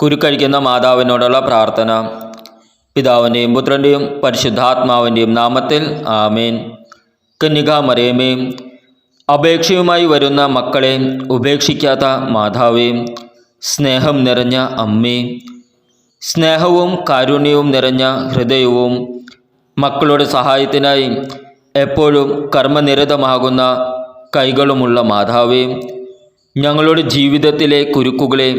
കുരുക്കഴിക്കുന്ന മാതാവിനോടുള്ള പ്രാർത്ഥന. പിതാവിന്റെയും പുത്രന്റെയും പരിശുദ്ധാത്മാവിന്റെയും നാമത്തിൽ ആമേൻ. കന്യകാമറിയമേ അപേക്ഷയുമായി വരുന്ന മക്കളെ ഉപേക്ഷിക്കാത്ത മാതാവേ സ്നേഹം നിറഞ്ഞ അമ്മേ സ്നേഹവും കാരുണ്യവും നിറഞ്ഞ ഹൃദയവും മക്കളുടെ സഹായത്തിനായി എപ്പോഴും കർമ്മനിരതമാകുന്ന കൈകളുമുള്ള മാതാവേ ഞങ്ങളുടെ ജീവിതത്തിലെ കുരുക്കുകളെ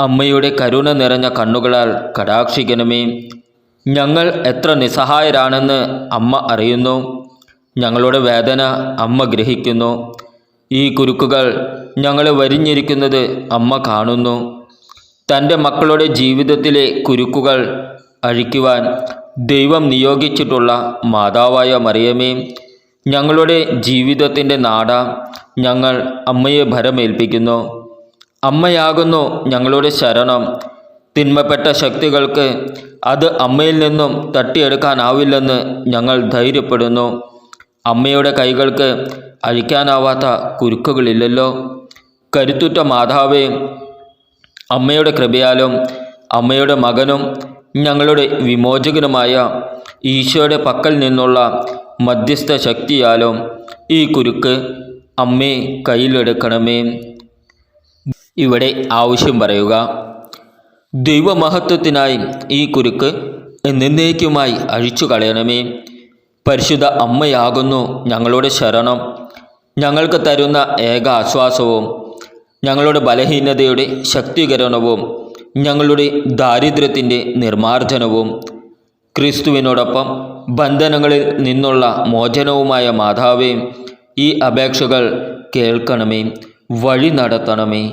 അമ്മയുടെ കരുണ നിറഞ്ഞ കണ്ണുകളാൽ കടാക്ഷിക്കണമേ. ഞങ്ങൾ എത്ര നിസ്സഹായരാണെന്ന് അമ്മ അറിയുന്നു. ഞങ്ങളുടെ വേദന അമ്മ ഗ്രഹിക്കുന്നു. ഈ കുരുക്കുകൾ ഞങ്ങളെ വരിഞ്ഞിരിക്കുന്നത് അമ്മ കാണുന്നു. തന്റെ മക്കളുടെ ജീവിതത്തിലെ കുരുക്കുകൾ അഴിക്കുവാൻ ദൈവം നിയോഗിച്ചിട്ടുള്ള മാതാവായ മറിയമേ ഞങ്ങളുടെ ജീവിതത്തിന്റെ നാട ഞങ്ങൾ അമ്മയെ ഭരമേൽപ്പിക്കുന്നു. അമ്മയാകുന്നു ഞങ്ങളുടെ ശരണം. തിന്മപ്പെട്ട ശക്തികൾക്ക് അത് അമ്മയിൽ നിന്നും തട്ടിയെടുക്കാനാവില്ലെന്ന് ഞങ്ങൾ ധൈര്യപ്പെടുന്നു. അമ്മയുടെ കൈകൾക്ക് അഴിക്കാനാവാത്ത കുരുക്കുകളില്ലല്ലോ. കരുത്തുറ്റ മാതാവേ അമ്മയുടെ കൃപയാലും അമ്മയുടെ മകനും ഞങ്ങളുടെ വിമോചകനുമായ ഈശോയുടെ പക്കൽ നിന്നുള്ള മധ്യസ്ഥ ശക്തിയാലും ഈ കുരുക്ക് അമ്മേ കയ്യിലെടുക്കണമേ. ഇവിടെ ആവശ്യം പറയുക. ദൈവമഹത്വത്തിനായി ഈ കുരുക്ക് എന്നേക്കുമായി അഴിച്ചു കളയണമേ. പരിശുദ്ധ അമ്മയാകുന്നു ഞങ്ങളുടെ ശരണം. ഞങ്ങൾക്ക് തരുന്ന ഏക ആശ്വാസവും ഞങ്ങളുടെ ബലഹീനതയുടെ ശക്തീകരണവും ഞങ്ങളുടെ ദാരിദ്ര്യത്തിന്റെ നിർമാർജനവും ക്രിസ്തുവിനോടൊപ്പം ബന്ധനങ്ങളിൽ നിന്നുള്ള മോചനവുമായ മാതാവേ ഈ അപേക്ഷകൾ കേൾക്കണമേ വഴി നടത്തണമേ.